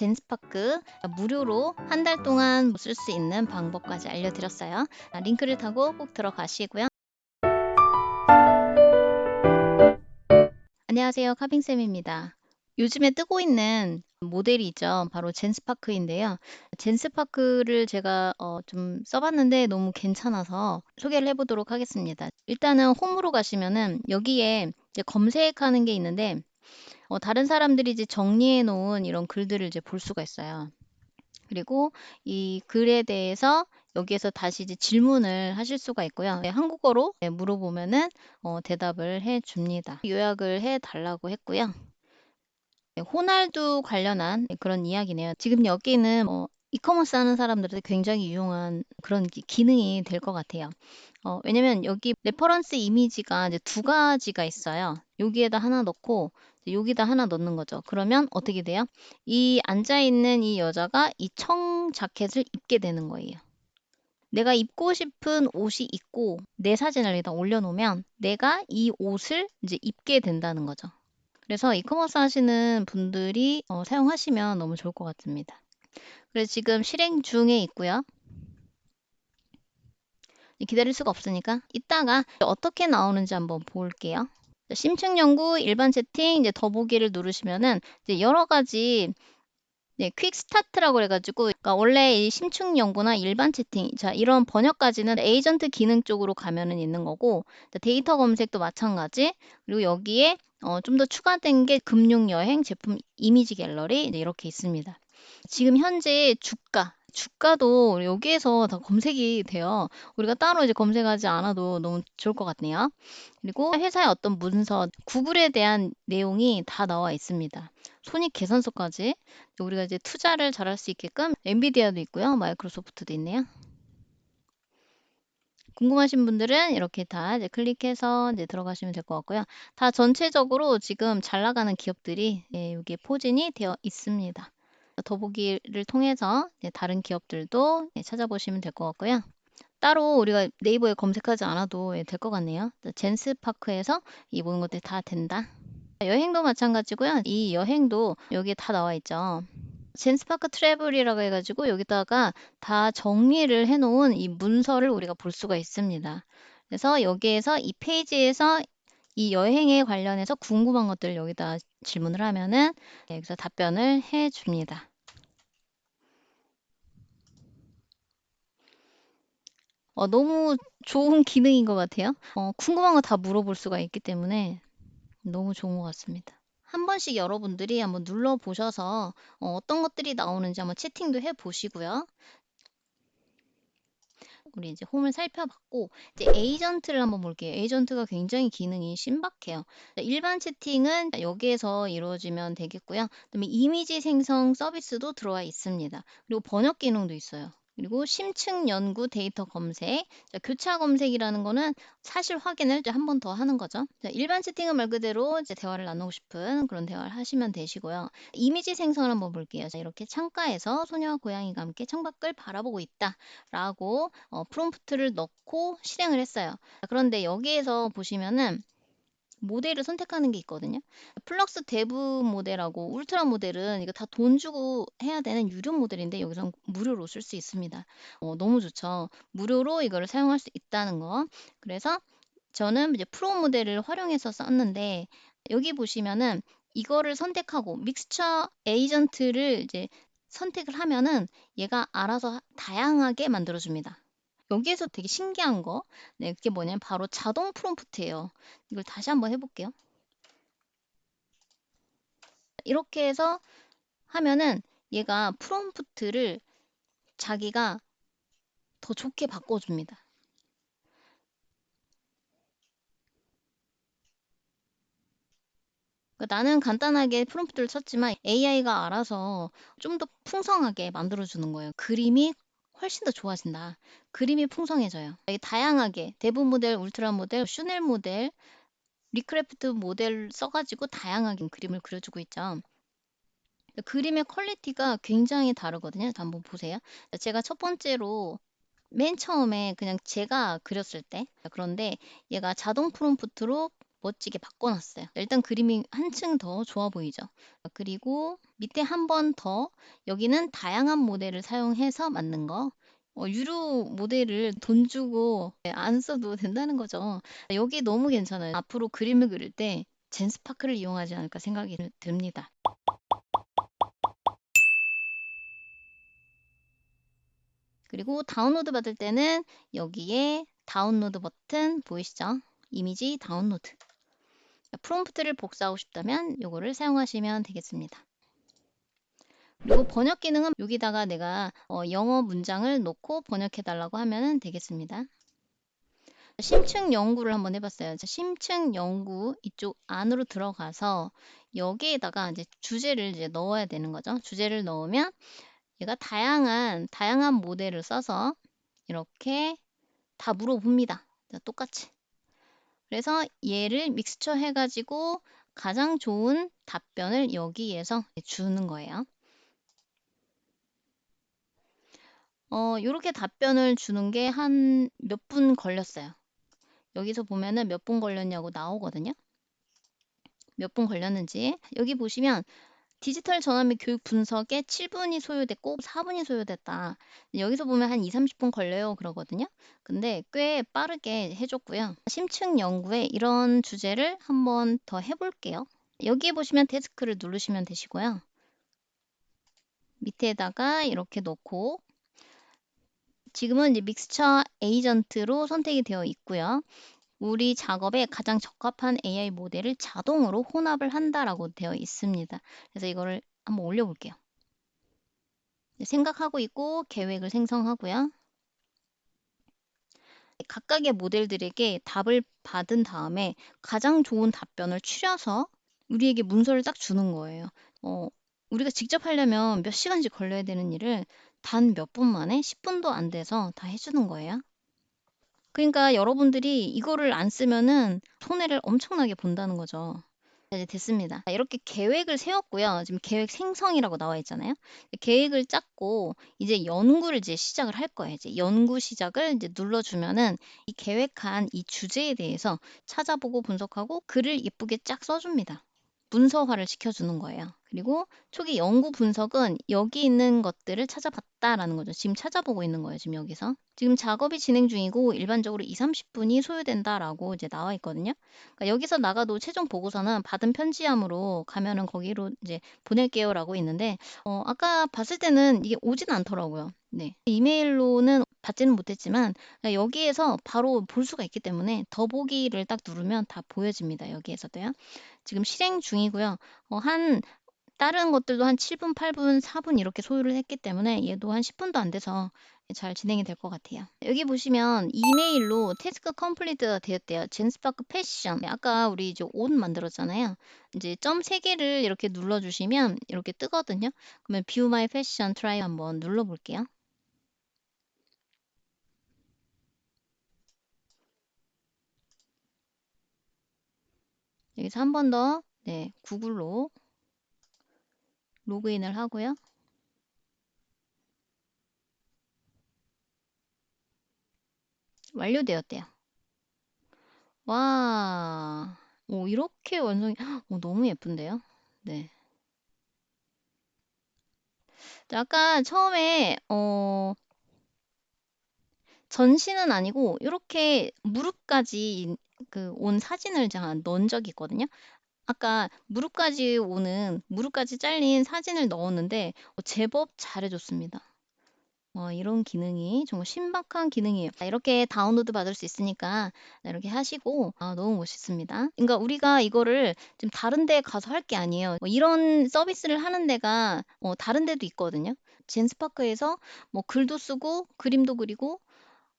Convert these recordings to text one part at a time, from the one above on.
젠스파크 무료로 한 달 동안 쓸 수 있는 방법까지 알려드렸어요. 아, 링크를 타고 꼭 들어가시고요. 안녕하세요. 카빙쌤입니다. 요즘에 뜨고 있는 모델이 있죠. 바로 젠스파크인데요. 젠스파크를 제가 어, 좀 써봤는데 너무 괜찮아서 소개를 해보도록 하겠습니다. 일단은 홈으로 가시면은 여기에 검색하는 게 있는데 어, 다른 사람들이 이제 정리해 놓은 이런 글들을 이제 볼 수가 있어요. 그리고 이 글에 대해서 여기에서 다시 이제 질문을 하실 수가 있고요. 네, 한국어로 네, 물어보면은 어, 대답을 해 줍니다. 요약을 해 달라고 했고요. 네, 호날두 관련한 그런 이야기네요. 지금 여기는 어, 이커머스 하는 사람들한테 굉장히 유용한 그런 기, 기능이 될 것 같아요. 어, 왜냐면 여기 레퍼런스 이미지가 이제 두 가지가 있어요. 여기에다 하나 넣고 여기다 하나 넣는 거죠. 그러면 어떻게 돼요? 이 앉아있는 이 여자가 이 청 자켓을 입게 되는 거예요. 내가 입고 싶은 옷이 있고 내 사진을 일단 올려놓으면 내가 이 옷을 이제 입게 된다는 거죠. 그래서 이커머스 하시는 분들이 어, 사용하시면 너무 좋을 것 같습니다. 그래서 지금 실행 중에 있고요. 기다릴 수가 없으니까 이따가 어떻게 나오는지 한번 볼게요. 심층 연구 일반 채팅 이제 더보기를 누르시면은 이제 여러 가지 네, 퀵 스타트라고 해가지고 그러니까 원래 이 심층 연구나 일반 채팅 자 이런 번역까지는 에이전트 기능 쪽으로 가면은 있는 거고 데이터 검색도 마찬가지 그리고 여기에 어, 좀 더 추가된 게 금융 여행 제품 이미지 갤러리 이렇게 있습니다. 지금 현재 주가 주가도 여기에서 다 검색이 돼요. 우리가 따로 이제 검색하지 않아도 너무 좋을 것 같네요. 그리고 회사의 어떤 문서, 구글에 대한 내용이 다 나와 있습니다. 손익 계산서까지 우리가 이제 투자를 잘할 수 있게끔 엔비디아도 있고요. 마이크로소프트도 있네요. 궁금하신 분들은 이렇게 다 이제 클릭해서 이제 들어가시면 될 것 같고요. 다 전체적으로 지금 잘 나가는 기업들이 예, 여기에 포진이 되어 있습니다. 더보기를 통해서 다른 기업들도 예, 찾아보시면 될 것 같고요. 따로 우리가 네이버에 검색하지 않아도 예, 될것 같네요. 젠스파크에서 이 모든 것들이 다 된다. 여행도 마찬가지고요. 이 여행도 여기에 다 나와 있죠. 젠스파크 트래블이라고 해가지고 여기다가 다 정리를 해놓은 이 문서를 우리가 볼 수가 있습니다. 그래서 여기에서 이 페이지에서 이 여행에 관련해서 궁금한 것들을 여기다 질문을 하면은 여기서 답변을 해 줍니다. 어, 너무 좋은 기능인 것 같아요. 어, 궁금한 거 다 물어볼 수가 있기 때문에 너무 좋은 것 같습니다. 한 번씩 여러분들이 한번 눌러보셔서 어, 어떤 것들이 나오는지 한번 채팅도 해보시고요. 우리 이제 홈을 살펴봤고 이제 에이전트를 한번 볼게요. 에이전트가 굉장히 기능이 신박해요. 일반 채팅은 여기에서 이루어지면 되겠고요. 그다음에 이미지 생성 서비스도 들어와 있습니다. 그리고 번역 기능도 있어요. 그리고 심층 연구 데이터 검색, 자, 교차 검색이라는 거는 사실 확인을 한 번 더 하는 거죠. 자, 일반 채팅은 말 그대로 이제 대화를 나누고 싶은 그런 대화를 하시면 되시고요. 이미지 생성을 한번 볼게요. 자, 이렇게 창가에서 소녀와 고양이가 함께 창밖을 바라보고 있다라고 어, 프롬프트를 넣고 실행을 했어요. 자, 그런데 여기에서 보시면은 모델을 선택하는 게 있거든요. 플럭스 데브 모델하고 울트라 모델은 이거 다 돈 주고 해야 되는 유료 모델인데 여기서 무료로 쓸 수 있습니다. 어, 너무 좋죠. 무료로 이거를 사용할 수 있다는 거. 그래서 저는 이제 프로 모델을 활용해서 썼는데 여기 보시면은 이거를 선택하고 믹스처 에이전트를 이제 선택을 하면은 얘가 알아서 다양하게 만들어줍니다. 여기에서 되게 신기한 거, 네, 그게 뭐냐면 바로 자동 프롬프트예요. 이걸 다시 한번 해볼게요. 이렇게 해서 하면은 얘가 프롬프트를 자기가 더 좋게 바꿔줍니다. 그러니까 나는 간단하게 프롬프트를 쳤지만 AI가 알아서 좀 더 풍성하게 만들어주는 거예요. 그림이 훨씬 더 좋아진다. 그림이 풍성해져요. 다양하게 대부 모델, 울트라 모델, 슈넬 모델, 리크래프트 모델 써가지고 다양하게 그림을 그려주고 있죠. 그림의 퀄리티가 굉장히 다르거든요. 한번 보세요. 제가 첫 번째로 맨 처음에 그냥 제가 그렸을 때 그런데 얘가 자동 프롬프트로 멋지게 바꿔놨어요. 일단 그림이 한층 더 좋아 보이죠. 그리고 밑에 한 번 더 여기는 다양한 모델을 사용해서 만든 거. 어, 유료 모델을 돈 주고 안 써도 된다는 거죠. 여기 너무 괜찮아요. 앞으로 그림을 그릴 때 젠스파크를 이용하지 않을까 생각이 듭니다. 그리고 다운로드 받을 때는 여기에 다운로드 버튼 보이시죠? 이미지 다운로드. 프롬프트를 복사하고 싶다면 이거를 사용하시면 되겠습니다. 그리고 번역 기능은 여기다가 내가 어, 영어 문장을 놓고 번역해 달라고 하면 되겠습니다. 심층 연구를 한번 해봤어요. 심층 연구 이쪽 안으로 들어가서 여기에다가 이제 주제를 이제 넣어야 되는 거죠. 주제를 넣으면 얘가 다양한 다양한 모델을 써서 이렇게 다 물어봅니다. 똑같이. 그래서 얘를 믹스처 해가지고 가장 좋은 답변을 여기에서 주는 거예요. 어, 이렇게 답변을 주는 게 한 몇 분 걸렸어요. 여기서 보면은 몇 분 걸렸냐고 나오거든요. 몇 분 걸렸는지 여기 보시면 디지털 전환 및 교육 분석에 7분이 소요됐고 4분이 소요됐다. 여기서 보면 한 2, 30분 걸려요 그러거든요. 근데 꽤 빠르게 해줬고요. 심층 연구에 이런 주제를 한번 더 해볼게요. 여기에 보시면 데스크를 누르시면 되시고요. 밑에다가 이렇게 놓고 지금은 이제 믹스처 에이전트로 선택이 되어 있고요. 우리 작업에 가장 적합한 AI 모델을 자동으로 혼합을 한다라고 되어 있습니다. 그래서 이거를 한번 올려볼게요. 생각하고 있고 계획을 생성하고요. 각각의 모델들에게 답을 받은 다음에 가장 좋은 답변을 추려서 우리에게 문서를 딱 주는 거예요. 어, 우리가 직접 하려면 몇 시간씩 걸려야 되는 일을 단 몇 분 만에 10분도 안 돼서 다 해주는 거예요. 그러니까 여러분들이 이거를 안 쓰면은 손해를 엄청나게 본다는 거죠. 이제 됐습니다. 이렇게 계획을 세웠고요. 지금 계획 생성이라고 나와 있잖아요. 계획을 짰고 이제 연구를 이제 시작을 할 거예요. 이제 연구 시작을 이제 눌러주면은 이 계획한 이 주제에 대해서 찾아보고 분석하고 글을 예쁘게 쫙 써줍니다. 문서화를 시켜주는 거예요. 그리고 초기 연구 분석은 여기 있는 것들을 찾아봤다라는 거죠. 지금 찾아보고 있는 거예요. 지금 여기서. 지금 작업이 진행 중이고 일반적으로 2, 30분이 소요된다라고 이제 나와 있거든요. 그러니까 여기서 나가도 최종 보고서는 받은 편지함으로 가면은 거기로 이제 보낼게요라고 있는데 어, 아까 봤을 때는 이게 오진 않더라고요. 네. 이메일로는 받지는 못했지만 여기에서 바로 볼 수가 있기 때문에 더보기를 딱 누르면 다 보여집니다. 여기에서도요. 지금 실행 중이고요. 어, 한 다른 것들도 한 7분, 8분, 4분 이렇게 소요를 했기 때문에 얘도 한 10분도 안 돼서 잘 진행이 될 것 같아요. 여기 보시면 이메일로 태스크 컴플리트가 되었대요. 젠스파크 패션. 아까 우리 이제 옷 만들었잖아요. 이제 점 3개를 이렇게 눌러주시면 이렇게 뜨거든요. 그러면 뷰 마이 패션 트라이 한번 눌러볼게요. 여기서 한 번 더, 네, 구글로 로그인을 하고요. 완료되었대요. 와, 오, 이렇게 완성이, 오, 너무 예쁜데요? 네. 아까 처음에, 어, 전신은 아니고, 이렇게 무릎까지 그 온 사진을 제가 넣은 적이 있거든요. 아까 무릎까지 오는, 무릎까지 잘린 사진을 넣었는데, 어, 제법 잘해줬습니다. 와, 이런 기능이 정말 신박한 기능이에요. 이렇게 다운로드 받을 수 있으니까 이렇게 하시고 아, 너무 멋있습니다. 그러니까 우리가 이거를 좀 다른 데 가서 할 게 아니에요. 뭐 이런 서비스를 하는 데가 어, 다른 데도 있거든요. 젠스파크에서 뭐 글도 쓰고 그림도 그리고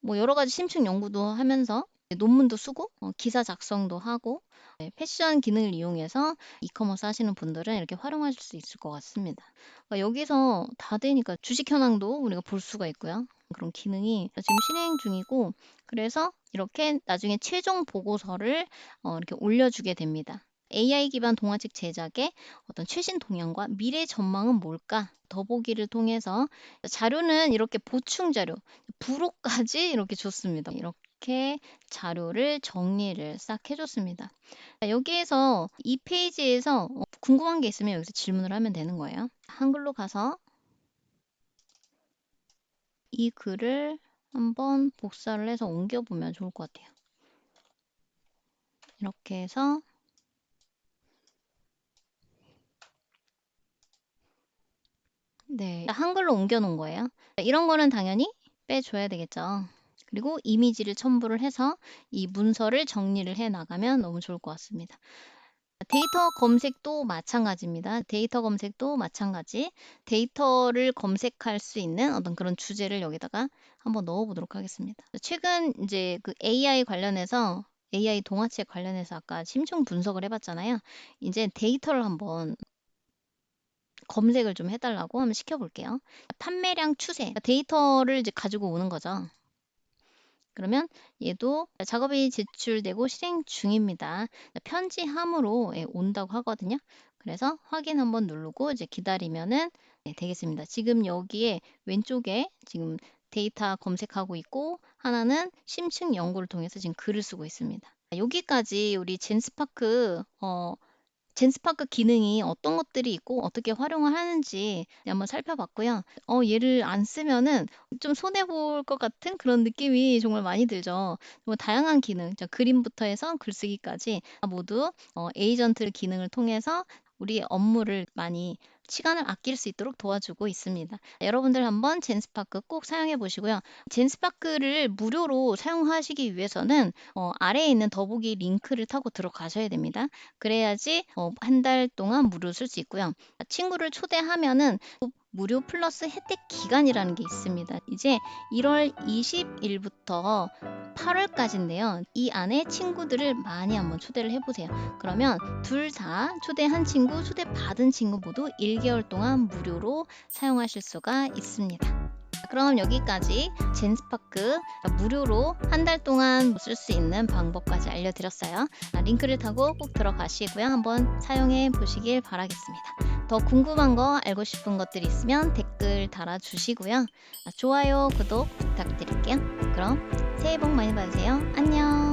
뭐 여러 가지 심층 연구도 하면서 논문도 쓰고 어, 기사 작성도 하고 네, 패션 기능을 이용해서 이커머스 하시는 분들은 이렇게 활용하실 수 있을 것 같습니다. 그러니까 여기서 다 되니까 주식 현황도 우리가 볼 수가 있고요. 그런 기능이 지금 실행 중이고 그래서 이렇게 나중에 최종 보고서를 어, 이렇게 올려주게 됩니다. AI 기반 동화책 제작의 어떤 최신 동향과 미래 전망은 뭘까? 더보기를 통해서 자료는 이렇게 보충 자료, 부록까지 이렇게 줬습니다. 이렇게 이렇게 자료를 정리를 싹 해줬습니다. 자, 여기에서 이 페이지에서 어, 궁금한 게 있으면 여기서 질문을 하면 되는 거예요. 한글로 가서 이 글을 한번 복사를 해서 옮겨보면 좋을 것 같아요. 이렇게 해서 네, 한글로 옮겨 놓은 거예요. 이런 거는 당연히 빼줘야 되겠죠. 그리고 이미지를 첨부를 해서 이 문서를 정리를 해 나가면 너무 좋을 것 같습니다. 데이터 검색도 마찬가지입니다. 데이터 검색도 마찬가지. 데이터를 검색할 수 있는 어떤 그런 주제를 여기다가 한번 넣어 보도록 하겠습니다. 최근 이제 그 AI 관련해서 AI 동화책 관련해서 아까 심층 분석을 해봤잖아요. 이제 데이터를 한번 검색을 좀 해달라고 한번 시켜볼게요. 판매량 추세, 데이터를 이제 가지고 오는 거죠. 그러면 얘도 작업이 제출되고 실행 중입니다. 편지함으로 예, 온다고 하거든요. 그래서 확인 한번 누르고 이제 기다리면은 네, 되겠습니다. 지금 여기에 왼쪽에 지금 데이터 검색하고 있고 하나는 심층 연구를 통해서 지금 글을 쓰고 있습니다. 여기까지 우리 젠스파크 어, 젠스파크 기능이 어떤 것들이 있고 어떻게 활용을 하는지 한번 살펴봤고요. 어, 얘를 안 쓰면은 좀 손해볼 것 같은 그런 느낌이 정말 많이 들죠. 뭐 다양한 기능, 저 그림부터 해서 글쓰기까지 모두 어, 에이전트 기능을 통해서 우리 업무를 많이 시간을 아낄 수 있도록 도와주고 있습니다. 여러분들 한번 젠스파크 꼭 사용해 보시고요. 젠스파크를 무료로 사용하시기 위해서는 어, 아래에 있는 더보기 링크를 타고 들어가셔야 됩니다. 그래야지 어, 한달 동안 무료 쓸 수 있고요. 친구를 초대하면은 무료 플러스 혜택 기간이라는 게 있습니다. 이제 1월 20일부터 8월까지인데요. 이 안에 친구들을 많이 한번 초대를 해보세요. 그러면 둘 다 초대한 친구, 초대받은 친구 모두 1개월 동안 무료로 사용하실 수가 있습니다. 그럼 여기까지 젠스파크 무료로 한 달 동안 쓸 수 있는 방법까지 알려드렸어요. 아, 링크를 타고 꼭 들어가시고요. 한번 사용해 보시길 바라겠습니다. 더 궁금한 거 알고 싶은 것들이 있으면 댓글 달아주시고요. 아, 좋아요, 구독 부탁드릴게요. 그럼 새해 복 많이 받으세요. 안녕.